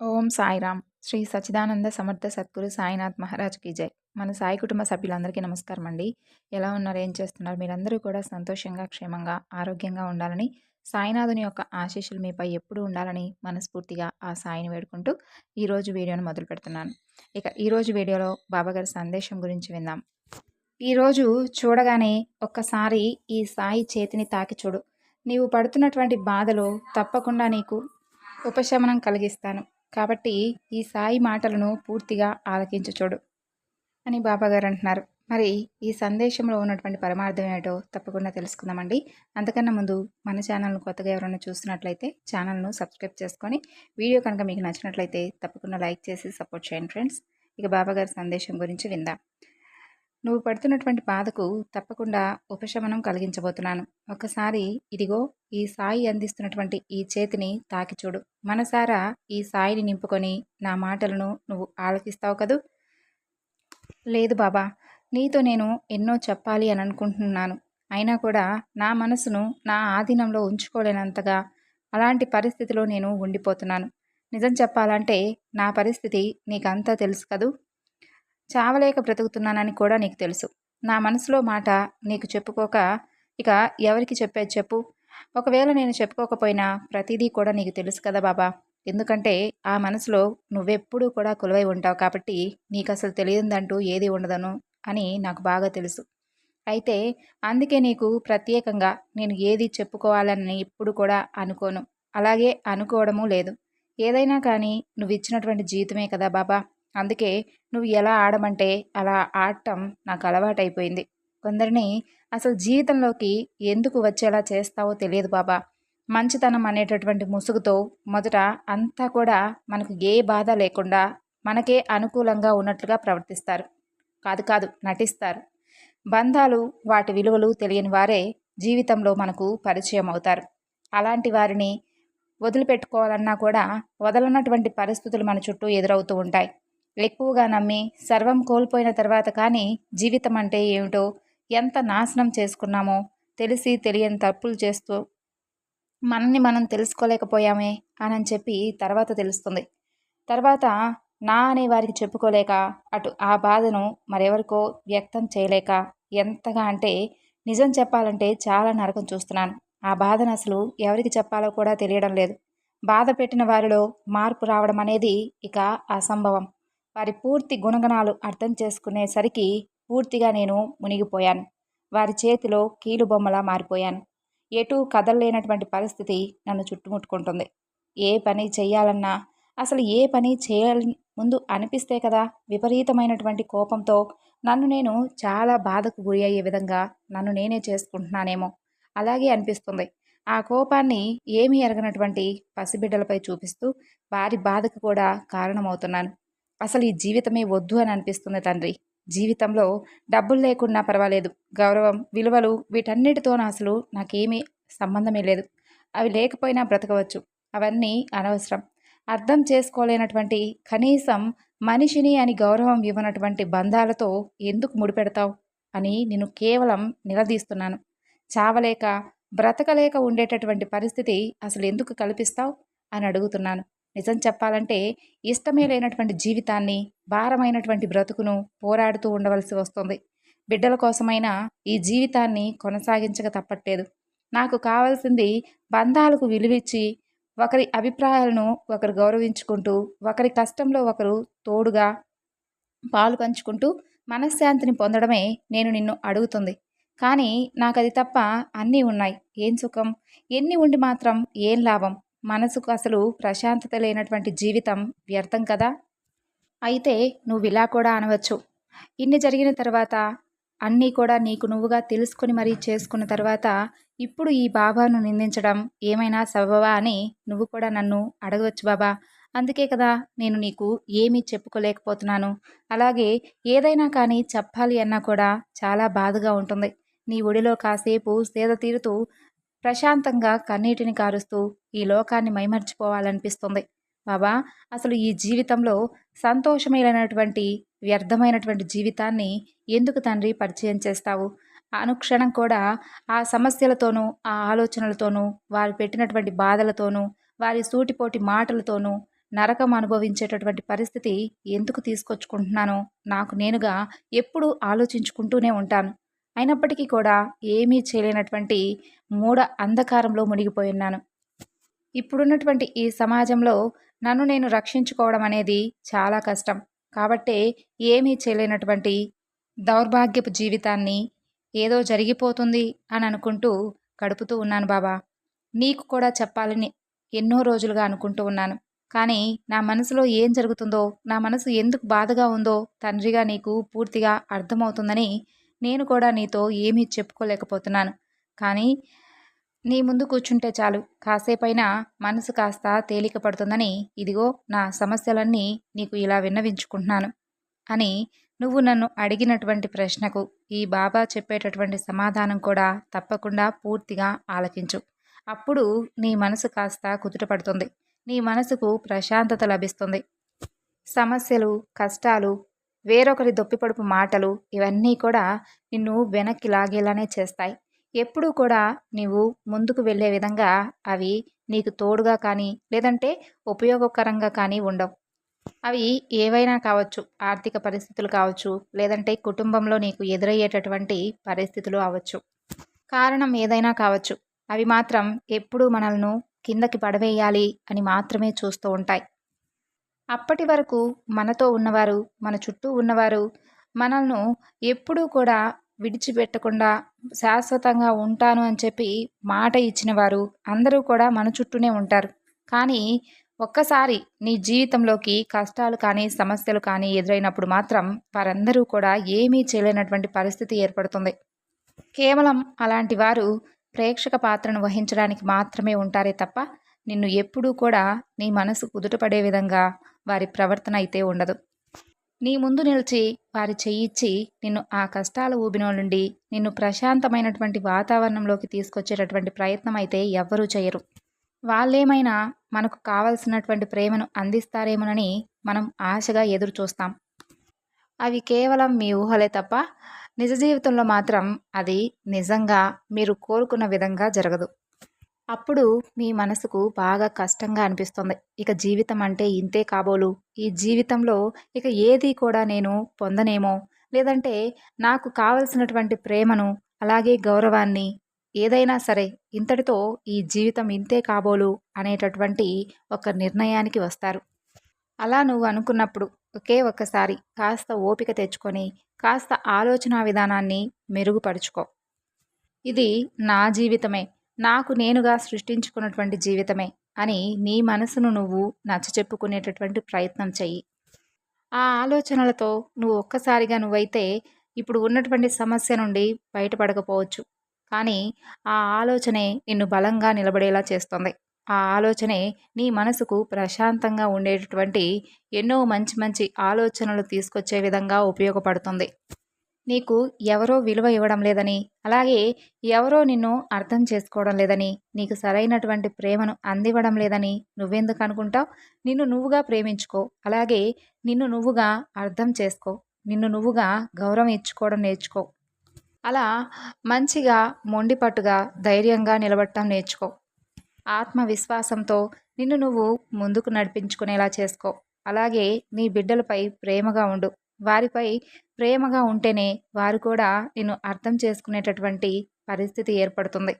ఓం సాయిరామ్. శ్రీ సచిదానంద సమర్థ సద్గురు సాయినాథ్ మహారాజ్ కీ జై. మన సాయి కుటుంబ సభ్యులందరికీ నమస్కారం అండి. ఎలా ఉన్నారు? ఏం చేస్తున్నారు? మీరందరూ కూడా సంతోషంగా క్షేమంగా ఆరోగ్యంగా ఉండాలని సాయినాథుని యొక్క ఆశీస్సులు మీపై ఎప్పుడు ఉండాలని మనస్ఫూర్తిగా ఆ సాయిని వేడుకుంటూ ఈరోజు వీడియోను మొదలు పెడుతున్నాను. ఇక ఈరోజు వీడియోలో బాబాగారి సందేశం గురించి విందాం. ఈరోజు చూడగానే ఒక్కసారి ఈ సాయి చేతిని తాకి చూడు. నీవు పడుతున్నటువంటి బాధలు తప్పకుండా నీకు ఉపశమనం కలిగిస్తాను. కాబట్టి ఈ సాయి మాటలను పూర్తిగా ఆలకించుచూడు అని బాబాగారు అంటున్నారు మరి ఈ సందేశంలో ఉన్నటువంటి పరమార్థం ఏంటో తప్పకుండా తెలుసుకుందామండి. అంతకన్నా ముందు మన ఛానల్ను కొత్తగా ఎవరైనా చూస్తున్నట్లయితే ఛానల్ను సబ్స్క్రైబ్ చేసుకొని వీడియో కనుక మీకు నచ్చినట్లయితే తప్పకుండా లైక్ చేసి సపోర్ట్ చేయండి ఫ్రెండ్స్. ఇక బాబాగారి సందేశం గురించి విందాం. నువ్వు పడుతున్నటువంటి బాధకు తప్పకుండా ఉపశమనం కలిగించబోతున్నాను. ఒకసారి ఇదిగో ఈ సాయి అందిస్తున్నటువంటి ఈ చేతిని తాకి చూడు. మనసారా ఈ సాయిని నింపుకొని నా మాటలను నువ్వు ఆలకిస్తావు కదూ? లేదు బాబా నీతో నేను ఎన్నో చెప్పాలి అని అనుకుంటున్నాను. అయినా కూడా నా మనసును నా ఆధీనంలో ఉంచుకోలేనంతగా అలాంటి పరిస్థితిలో నేను ఉండిపోతున్నాను. నిజం చెప్పాలంటే నా పరిస్థితి నీకంతా తెలుసు కదూ? చావలేక బ్రతుకుతున్నానని కూడా నీకు తెలుసు. నా మనసులో మాట నీకు చెప్పుకోక ఇక ఎవరికి చెప్పేది చెప్పు. ఒకవేళ నేను చెప్పుకోకపోయినా ప్రతిదీ కూడా నీకు తెలుసు కదా బాబా. ఎందుకంటే ఆ మనసులో నువ్వెప్పుడూ కూడా కొలువై ఉంటావు కాబట్టి నీకు అసలు తెలియదంటూ ఏది ఉండదను అని నాకు బాగా తెలుసు. అయితే అందుకే నీకు ప్రత్యేకంగా నేను ఏది చెప్పుకోవాలని ఇప్పుడు కూడా అనుకోను. అలాగే అనుకోవడము లేదు. ఏదైనా కానీ నువ్వు ఇచ్చినటువంటి జీవితమే కదా బాబా. అందుకే నువ్వు ఎలా ఆడమంటే అలా ఆడటం నాకు అలవాటైపోయింది. కొందరిని అసలు జీవితంలోకి ఎందుకు వచ్చేలా చేస్తావో తెలియదు బాబా. మంచితనం అనేటటువంటి ముసుగుతో మొదట అంతా కూడా మనకు ఏ బాధ లేకుండా మనకే అనుకూలంగా ఉన్నట్లుగా ప్రవర్తిస్తారు. కాదు కాదు నటిస్తారు. బంధాలు వాటి విలువలు తెలియని వారే జీవితంలో మనకు పరిచయం అవుతారు. అలాంటి వారిని వదిలిపెట్టుకోవాలన్నా కూడా వదలనటువంటి పరిస్థితులు మన చుట్టూ ఎదురవుతూ ఉంటాయి. ఎక్కువగా నమ్మి సర్వం కోల్పోయిన తర్వాత కానీ జీవితం అంటే ఏమిటో ఎంత నాశనం చేసుకున్నామో తెలిసి తెలియని తప్పులు చేస్తూ మనల్ని మనం తెలుసుకోలేకపోయామే అని చెప్పి తర్వాత తెలుస్తుంది. తర్వాత నా అనే వారికి చెప్పుకోలేక అటు ఆ బాధను మరెవరికో వ్యక్తం చేయలేక ఎంతగా అంటే నిజం చెప్పాలంటే చాలా నరకం చూస్తున్నాను. ఆ బాధను అసలు ఎవరికి చెప్పాలో కూడా తెలియడం లేదు. బాధ పెట్టిన వారిలో మార్పు రావడం అనేది ఇక అసంభవం. వారి పూర్తి గుణగణాలు అర్థం చేసుకునేసరికి పూర్తిగా నేను మునిగిపోయాను. వారి చేతిలో కీలుబొమ్మలా మారిపోయాను. ఎటూ కదలలేనటువంటి పరిస్థితి నన్ను చుట్టుముట్టుకుంటుంది. ఏ పని చేయాలన్నా అసలు ఏ పని చేయాలి ముందు అనిపిస్తే కదా విపరీతమైనటువంటి కోపంతో నన్ను నేను చాలా బాధకు గురి అయ్యే విధంగా నన్ను నేనే చేసుకుంటున్నానేమో అలాగే అనిపిస్తుంది. ఆ కోపాన్ని ఏమీ ఎరగనటువంటి పసిబిడ్డలపై చూపిస్తూ వారి బాధకు కూడా కారణమవుతున్నాను. అసలు ఈ జీవితమే వద్దు అని అనిపిస్తుంది తండ్రి. జీవితంలో డబ్బులు లేకున్నా పర్వాలేదు. గౌరవం విలువలు వీటన్నిటితో అసలు నాకేమీ సంబంధమే లేదు. అవి లేకపోయినా బ్రతకవచ్చు. అవన్నీ అనవసరం. అర్థం చేసుకోలేనటువంటి కనీసం మనిషిని అని గౌరవం ఇవ్వనటువంటి బంధాలతో ఎందుకు ముడిపెడతావు అని నేను కేవలం నిలదీస్తున్నాను. చావలేక బ్రతకలేక ఉండేటటువంటి పరిస్థితి అసలు ఎందుకు కల్పిస్తావు అని అడుగుతున్నాను. నిజం చెప్పాలంటే ఇష్టమే లేనటువంటి జీవితాన్ని భారమైనటువంటి బ్రతుకును పోరాడుతూ ఉండవలసి వస్తుంది. బిడ్డల కోసమైనా ఈ జీవితాన్ని కొనసాగించక తప్పట్లేదు. నాకు కావాల్సింది బంధాలకు విలువిచ్చి ఒకరి అభిప్రాయాలను ఒకరు గౌరవించుకుంటూ ఒకరి కష్టంలో ఒకరు తోడుగా పాలు పంచుకుంటూ మనశ్శాంతిని పొందడమే నేను నిన్ను అడుగుతుంది. కానీ నాకు అది తప్ప అన్నీ ఉన్నాయి. ఏం సుఖం? ఎన్ని ఉండి మాత్రం ఏం లాభం? మనసుకు అసలు ప్రశాంతత లేనటువంటి జీవితం వ్యర్థం కదా? అయితే నువ్వు ఇలా కూడా అనవచ్చు. ఇన్ని జరిగిన తర్వాత అన్నీ కూడా నీకు నువ్వుగా తెలుసుకుని మరీ చేసుకున్న తర్వాత ఇప్పుడు ఈ బాబాను నిందించడం ఏమైనా సబబా అని నువ్వు కూడా నన్ను అడగవచ్చు బాబా. అందుకే కదా నేను నీకు ఏమీ చెప్పుకోలేకపోతున్నాను. అలాగే ఏదైనా కానీ చెప్పాలి అన్నా కూడా చాలా బాధగా ఉంటుంది. నీ ఒడిలో కాసేపు సేద తీరుతూ ప్రశాంతంగా కన్నీటిని కారుస్తూ ఈ లోకాన్ని మైమర్చిపోవాలనిపిస్తుంది. బాబా అసలు ఈ జీవితంలో సంతోషమైనటువంటి వ్యర్థమైనటువంటి జీవితాన్ని ఎందుకు తండ్రి పరిచయం చేస్తావు? అనుక్షణం కూడా ఆ సమస్యలతోనూ ఆ ఆలోచనలతోనూ వారు పెట్టినటువంటి బాధలతోనూ వారి సూటిపోటి మాటలతోనూ నరకం అనుభవించేటటువంటి పరిస్థితి ఎందుకు తీసుకొచ్చుకుంటున్నానో నాకు నేనుగా ఎప్పుడూ ఆలోచించుకుంటూనే ఉంటాను. అయినప్పటికీ కూడా ఏమీ చేయలేనటువంటి మూఢ అంధకారంలో మునిగిపోయి ఉన్నాను. ఇప్పుడున్నటువంటి ఈ సమాజంలో నన్ను నేను రక్షించుకోవడం అనేది చాలా కష్టం. కాబట్టే ఏమీ చేయలేనటువంటి దౌర్భాగ్యపు జీవితాన్ని ఏదో జరిగిపోతుంది అని అనుకుంటూ గడుపుతూ ఉన్నాను బాబా. నీకు కూడా చెప్పాలని ఎన్నో రోజులుగా అనుకుంటూ ఉన్నాను. కానీ నా మనసులో ఏం జరుగుతుందో నా మనసు ఎందుకు బాధగా ఉందో తండ్రిగా నీకు పూర్తిగా అర్థమవుతుందని నేను కూడా నీతో ఏమీ చెప్పుకోలేకపోతున్నాను. కానీ నీ ముందు కూర్చుంటే చాలు. కాసేపైనా మనసు కాస్త తేలిక పడుతుందని ఇదిగో నా సమస్యలన్నీ నీకు ఇలా విన్నవించుకుంటున్నాను అని నువ్వు నన్ను అడిగినటువంటి ప్రశ్నకు ఈ బాబా చెప్పేటటువంటి సమాధానం కూడా తప్పకుండా పూర్తిగా ఆలకించు. అప్పుడు నీ మనసు కాస్త కుదుటపడుతుంది. నీ మనసుకు ప్రశాంతత లభిస్తుంది. సమస్యలు కష్టాలు వేరొకరి దొప్పిపడుపు మాటలు ఇవన్నీ కూడా నిన్ను వెనక్కి లాగేలానే చేస్తాయి. ఎప్పుడూ కూడా నీవు ముందుకు వెళ్ళే విధంగా అవి నీకు తోడుగా కానీ లేదంటే ఉపయోగకరంగా కానీ ఉండవు. అవి ఏవైనా కావచ్చు ఆర్థిక పరిస్థితులు కావచ్చు లేదంటే కుటుంబంలో నీకు ఎదురయ్యేటటువంటి పరిస్థితులు అవ్వచ్చు. కారణం ఏదైనా కావచ్చు. అవి మాత్రం ఎప్పుడూ మనల్ని కిందకి పడవేయాలి అని మాత్రమే చూస్తూ ఉంటాయి. అప్పటి వరకు మనతో ఉన్నవారు మన చుట్టూ ఉన్నవారు మనల్ని ఎప్పుడూ కూడా విడిచిపెట్టకుండా శాశ్వతంగా ఉంటాను అని చెప్పి మాట ఇచ్చిన వారు అందరూ కూడా మన చుట్టూనే ఉంటారు. కానీ ఒక్కసారి నీ జీవితంలోకి కష్టాలు కానీ సమస్యలు కానీ ఎదురైనప్పుడు మాత్రం వారందరూ కూడా ఏమీ చేయలేనటువంటి పరిస్థితి ఏర్పడుతుంది. కేవలం అలాంటి వారు ప్రేక్షక పాత్రను వహించడానికి మాత్రమే ఉంటారే తప్ప నిన్ను ఎప్పుడూ కూడా నీ మనసు కుదుటపడే విధంగా వారి ప్రవర్తన అయితే ఉండదు. నీ ముందు నిలిచి వారి చెయ్యిచ్చి నిన్ను ఆ కష్టాల ఊబినో నుండి నిన్ను ప్రశాంతమైనటువంటి వాతావరణంలోకి తీసుకొచ్చేటటువంటి ప్రయత్నం అయితే ఎవ్వరూ చేయరు. వాళ్ళేమైనా మనకు కావలసినటువంటి ప్రేమను అందిస్తారేమోనని మనం ఆశగా ఎదురు చూస్తాం అవి కేవలం మీ ఊహలే తప్ప నిజ జీవితంలో మాత్రం అది నిజంగా మీరు కోరుకున్న విధంగా జరగదు. అప్పుడు మీ మనసుకు బాగా కష్టంగా అనిపిస్తుంది. ఇక జీవితం అంటే ఇంతే కాబోలు. ఈ జీవితంలో ఇక ఏది కూడా నేను పొందనేమో. లేదంటే నాకు కావలసినటువంటి ప్రేమను అలాగే గౌరవాన్ని ఏదైనా సరే ఇంతటితో ఈ జీవితం ఇంతే కాబోలు అనేటటువంటి ఒక నిర్ణయానికి వస్తారు. అలా నువ్వు అనుకున్నప్పుడు ఒకే ఒక్కసారి కాస్త ఓపిక తెచ్చుకొని కాస్త ఆలోచన విధానాన్ని మెరుగుపరుచుకో. ఇది నా జీవితమే. నాకు నేనుగా సృష్టించుకున్నటువంటి జీవితమే అని నీ మనసును నువ్వు నచ్చ చెప్పుకునేటటువంటి ప్రయత్నం చెయ్యి. ఆ ఆలోచనలతో నువ్వు ఒక్కసారిగా నువ్వైతే ఇప్పుడు ఉన్నటువంటి సమస్య నుండి బయటపడకపోవచ్చు. కానీ ఆ ఆలోచనే నిన్ను బలంగా నిలబడేలా చేస్తుంది. ఆ ఆలోచనే నీ మనసుకు ప్రశాంతంగా ఉండేటటువంటి ఎన్నో మంచి మంచి ఆలోచనలు తీసుకొచ్చే విధంగా ఉపయోగపడుతుంది. నీకు ఎవరో విలువ ఇవ్వడం లేదని అలాగే ఎవరో నిన్ను అర్థం చేసుకోవడం లేదని నీకు సరైనటువంటి ప్రేమను అందివ్వడం లేదని నువ్వెందుకు అనుకుంటావు? నిన్ను నువ్వుగా ప్రేమించుకో అలాగే నిన్ను నువ్వుగా అర్థం చేసుకో నిన్ను నువ్వుగా గౌరవం ఇచ్చుకోవడం నేర్చుకో. అలా మంచిగా మొండిపట్టుగా ధైర్యంగా నిలబడటం నేర్చుకో. ఆత్మవిశ్వాసంతో నిన్ను నువ్వు ముందుకు నడిపించుకునేలా చేసుకో. అలాగే నీ బిడ్డలపై ప్రేమగా ఉండు. వారిపై ప్రేమగా ఉంటేనే వారు కూడా నిన్ను అర్థం చేసుకునేటటువంటి పరిస్థితి ఏర్పడుతుంది.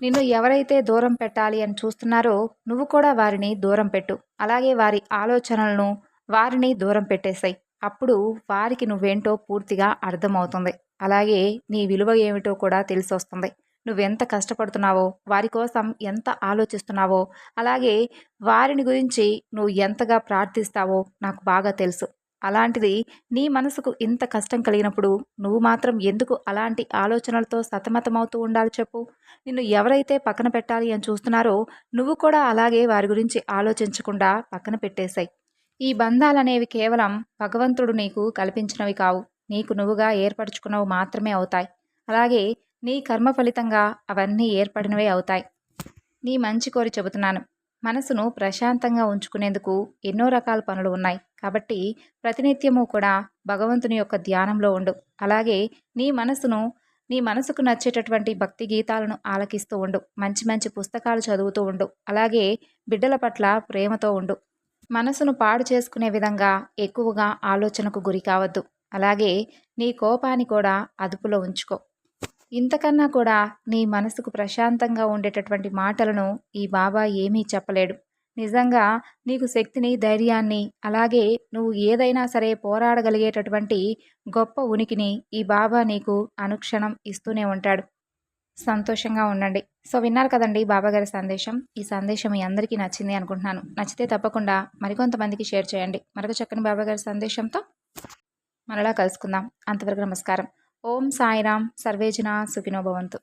నిన్ను ఎవరైతే దూరం పెట్టాలి అని చూస్తున్నారో నువ్వు కూడా వారిని దూరం పెట్టు. అలాగే వారి ఆలోచనలను వారిని దూరం పెట్టేశాయి అప్పుడు వారికి నువ్వేంటో పూర్తిగా అర్థమవుతుంది. అలాగే నీ విలువ ఏమిటో కూడా తెలిసి వస్తుంది నువ్వెంత కష్టపడుతున్నావో వారి కోసం ఎంత ఆలోచిస్తున్నావో అలాగే వారిని గురించి నువ్వు ఎంతగా ప్రార్థిస్తావో నాకు బాగా తెలుసు. అలాంటిది నీ మనసుకు ఇంత కష్టం కలిగినప్పుడు నువ్వు మాత్రం ఎందుకు అలాంటి ఆలోచనలతో సతమతమవుతూ ఉండాలి చెప్పు? నిన్ను ఎవరైతే పక్కన పెట్టాలి అని చూస్తున్నారో నువ్వు కూడా అలాగే వారి గురించి ఆలోచించకుండా పక్కన పెట్టేశాయి. ఈ బంధాలనేవి కేవలం భగవంతుడు నీకు కల్పించినవి కావు. నీకు నువ్వుగా ఏర్పరచుకున్నవి మాత్రమే అవుతాయి. అలాగే నీ కర్మ ఫలితంగా అవన్నీ ఏర్పడినవే అవుతాయి. నీ మంచి కోరి చెబుతున్నాను. మనసును ప్రశాంతంగా ఉంచుకునేందుకు ఎన్నో రకాల పనులు ఉన్నాయి. కాబట్టి ప్రతినిత్యము కూడా భగవంతుని యొక్క ధ్యానంలో ఉండు. అలాగే నీ మనసును నీ మనసుకు నచ్చేటటువంటి భక్తి గీతాలను ఆలకిస్తూ ఉండు. మంచి మంచి పుస్తకాలు చదువుతూ ఉండు. అలాగే బిడ్డల పట్ల ప్రేమతో ఉండు. మనసును పాడు చేసుకునే విధంగా ఎక్కువగా ఆలోచనకు గురి కావద్దు. అలాగే నీ కోపాన్ని కూడా అదుపులో ఉంచుకో. ఇంతకన్నా కూడా నీ మనసుకు ప్రశాంతంగా ఉండేటటువంటి మాటలను ఈ బాబా ఏమీ చెప్పలేడు. నిజంగా నీకు శక్తిని ధైర్యాన్ని అలాగే నువ్వు ఏదైనా సరే పోరాడగలిగేటటువంటి గొప్ప ఉనికిని ఈ బాబా నీకు అనుక్షణం ఇస్తూనే ఉంటాడు. సంతోషంగా ఉండండి. సో విన్నారు కదండి బాబాగారి సందేశం. ఈ సందేశం మీ అందరికీ నచ్చింది అనుకుంటున్నాను. నచ్చితే తప్పకుండా మరికొంతమందికి షేర్ చేయండి. మరొక చక్కని బాబాగారి సందేశంతో మరలా కలుసుకుందాం. అంతవరకు నమస్కారం. ఓం సాయిరామ్ సర్వేజన సుఖినో భవంతు.